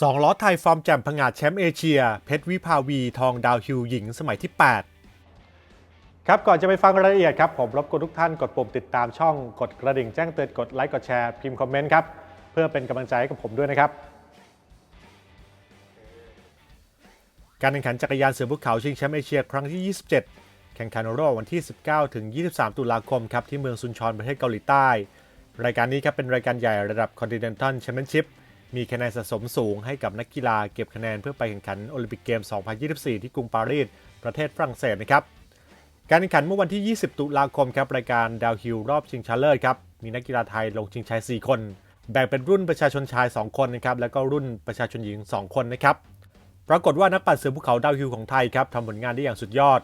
สองล้อไทยฟอร์มแจ่มผงาดแชมป์เอเชีย เพชรวิภาวี ทองดาวฮิวหญิงสมัยที่ 8 ครับก่อนจะไปฟังรายละเอียดครับ ผมรบกวนทุกท่านกดปุ่มติดตามช่องกดกระดิ่งแจ้งเตือนกดไลค์กดแชร์พิมพ์คอมเมนต์ครับ เพื่อเป็นกำลังใจให้กับผมด้วยนะครับ การแข่งขันจักรยานเสือภูเขาชิงแชมป์เอเชียครั้งที่ 27 แข่งขันระหว่างวันที่ 19 ถึง 23 ตุลาคมครับที่เมืองซุนชอนประเทศเกาหลีใต้ รายการนี้ครับเป็นรายการใหญ่ระดับ Continental Championship มีคะแนนสะสมสูงให้กับนักกีฬาเก็บคะแนนเพื่อไปแข่งขันโอลิมปิกเกม 2024 ที่กรุงปารีส ประเทศฝรั่งเศสนะครับการแข่งขันเมื่อวันที่ 20 ตุลาคมครับรายการดาวฮิลรอบชิงชนะเลิศครับมีนักกีฬาไทยลงชิงชัย 4 คน แบ่งเป็นรุ่นประชาชนชาย 2 คนนะครับแล้วก็รุ่นประชาชนหญิง 2 คนนะครับปรากฏว่านักปั่นเสือภูเขาดาวฮิลของไทยครับทำผลงานได้อย่างสุดยอด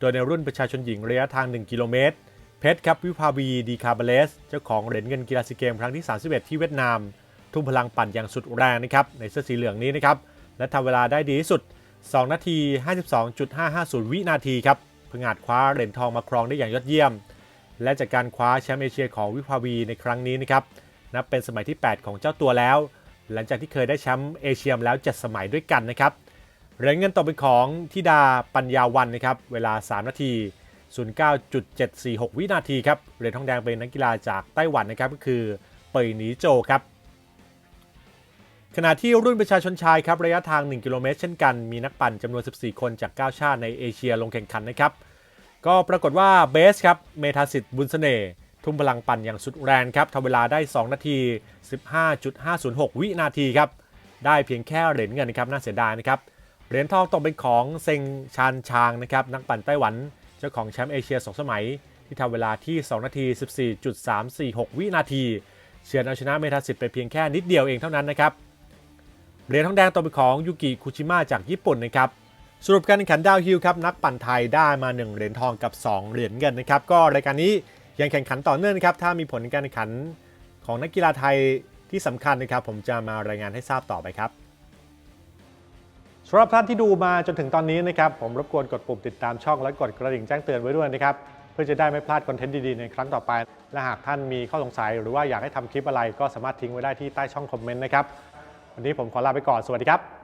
โดยในรุ่นประชาชนหญิงระยะทาง 1 กิโลเมตรเพชรครับวิภาวีดีคาร์บาเลส เจ้าของเหรียญเงินกีฬาซีเกมครั้งที่ 31 ที่เวียดนาม ทุ่มพลังปั่นอย่างสุดแรงนะครับในเสื้อสีเหลืองนี้นะครับและทำเวลาได้ดีที่สุด 2 นาที 52.550 วินาทีครับผงาดคว้าเหรียญทองมาครองได้อย่างยอดเยี่ยม และจากการคว้าแชมป์เอเชียของวิภาวีในครั้งนี้นะครับนับเป็นสมัยที่ 8 ของเจ้าตัวแล้ว หลังจากที่เคยได้แชมป์เอเชียมาแล้ว 7 สมัยด้วยกันนะครับเหรียญเงินตกเป็นของทิดาปัญญาวันนะครับเวลา 3 นาที 09.746 วินาทีครับเหรียญทองแดงเป็นนักกีฬาจากไต้หวันนะครับก็คือเปยหนีโจครับ ขณะที่รุ่นประชาชนชายครับระยะทาง 1 กิโลเมตรเช่นกัน มีนักปั่นจำนวน 14 คนจาก 9 ชาติในเอเชียลงแข่งขันนะครับ ก็ปรากฏว่าเบสครับเมธาสิทธิ์บุญเสน่ห์ทุ่มพลังปั่นอย่างสุดแรงครับทำเวลาได้ 2 นาที 15.506 วินาทีครับ ได้เพียงแค่เหรียญเงินนะครับน่าเสียดายนะครับ เหรียญทองตกเป็นของเซงชานชางนะครับนักปั่นไต้หวันเจ้าของแชมป์เอเชีย 2 สมัย ที่ทำเวลาที่ 2 นาที 14.346 วินาที เฉือนเอาชนะเมทาสิทธิ์ไปเพียงแค่นิดเดียวเองเท่านั้นนะครับ เหรียญทองแดงตกเป็นของยูกิคุชิมะจากญี่ปุ่นนะครับสรุปการแข่งขันดาวฮิลครับนักปั่นไทยได้มา 1 เหรียญทองกับ 2 เหรียญเงินนะครับก็รายการนี้ยังแข่งขันต่อเนื่องนะครับถ้ามีผลการแข่งขันของนักกีฬาไทยที่สำคัญนะครับผมจะมารายงานให้ทราบต่อไปครับสำหรับท่านที่ดูมาจนถึงตอนนี้นะครับผมรบกวนกดปุ่มติดตามช่องและกดกระดิ่งแจ้งเตือนไว้ด้วยนะครับเพื่อจะได้ไม่พลาดคอนเทนต์ดีๆในครั้งต่อไป และหากท่านมีข้อสงสัย หรือว่าอยากให้ทำคลิปอะไรก็สามารถทิ้งไว้ได้ที่ใต้ช่องคอมเมนต์นะครับ วันนี้ผมขอลาไปก่อน สวัสดีครับ